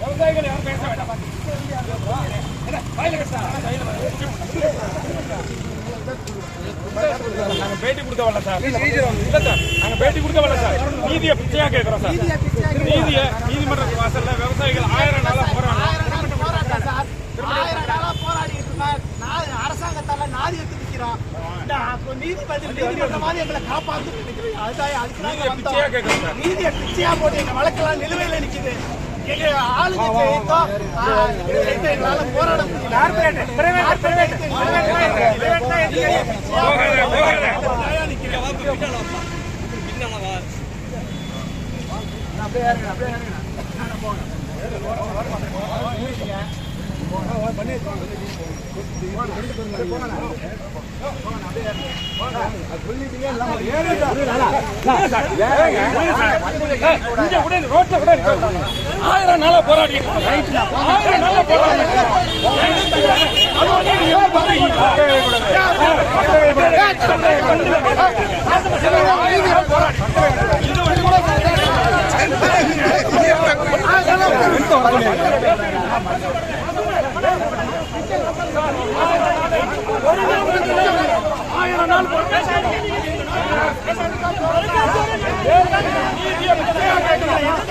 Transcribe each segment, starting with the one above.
விவசாயிகள் யாரும் பேச வேண்டாம் நாங்க பேட்டி கொடுக்க வரல சார் இல்ல சார் நாங்க பேட்டி கொடுக்க வரல சார் நீதியை பிச்சையா கேட்கிறோம் சார். நீதியை நீதிமன்ற வாசல்ல விவசாயிகள் ஆயிரம் நாளா போறாங்க ஆயிரம் போராட்டம் சார். ஆயிரம் நாளா போராடிட்டு இருக்கோம். நா- அரசாங்கத்தால நாதி எடுத்து நிக்கிறோம். இந்த அப்ப நீதிபதி நீதிமன்றமாவது எங்களை நிக்குது. அதுதான் நீதியை. பிச்சையா போட்டு எங்க வழக்கெல்லாம் நிலுவையில நிக்குது. எங்க ஆளுங்க ஜெயித்தோ, ஆயிரம் நாளா போராடி ஆயிரம் நாளா போராடி போராடி வந்து நீங்க என்ன பண்றீங்க?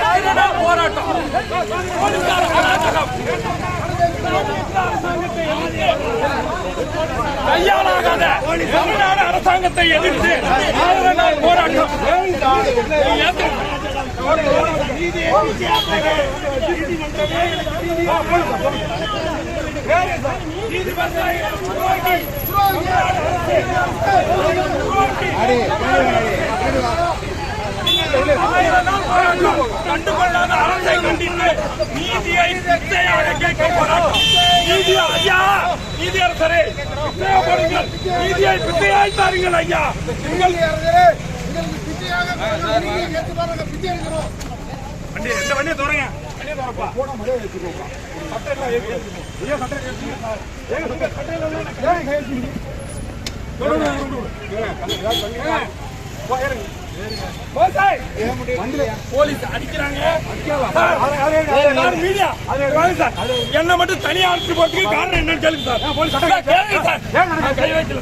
ஆயிரம் நாள் போராட்டம் கையாளாகாத தமிழ்நாடு அரசாங்கத்தை எதிர்த்து ஆயிரம் நாள் போராட்டம் ஆயிரம் நாள் போராட்டம். கண்டுகொள்ளாத அரசை கண்டித்து நீதியை பிச்சையாக கேட்க போராட்டம் நீதி ஐயா நீதி அரசரே பிச்சையா போடுங்கள் நீதியை பிச்சையாய் தாருங்கள் ஐயா. நீங்கள் வண்டி எந்த வண்டியை தொடங்க வண்டியை தொடப்பா சட்டை எல்லாம் ஏத்தி. ஐயா, சட்டை ஏத்தி. ஏங்க, சட்டை- சட்டையில உள்ள ஏங்க, கை வச்சுக்கிட்டு. தொடு, தொடு, தொடு, தொடு. ஏங்க, போ, ஏறுங்க. விவசாயி. போலீஸ் அடிக்கிறாங்க சார், சார், மீடியா வாங்க சார். என்னை மட்டும் தனியா அழைச்சிட்டு போறதுக்கு காரணம் என்னன்னு கேளுங்க சார் கை வைக்கல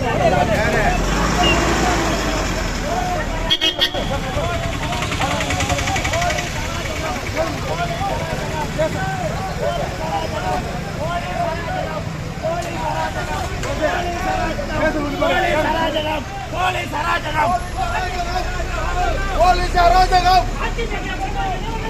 தனியா அழைச்சிட்டு போறதுக்கு உனக்கு என்ன? உங்க மேல கையை வைக்கல. உங்க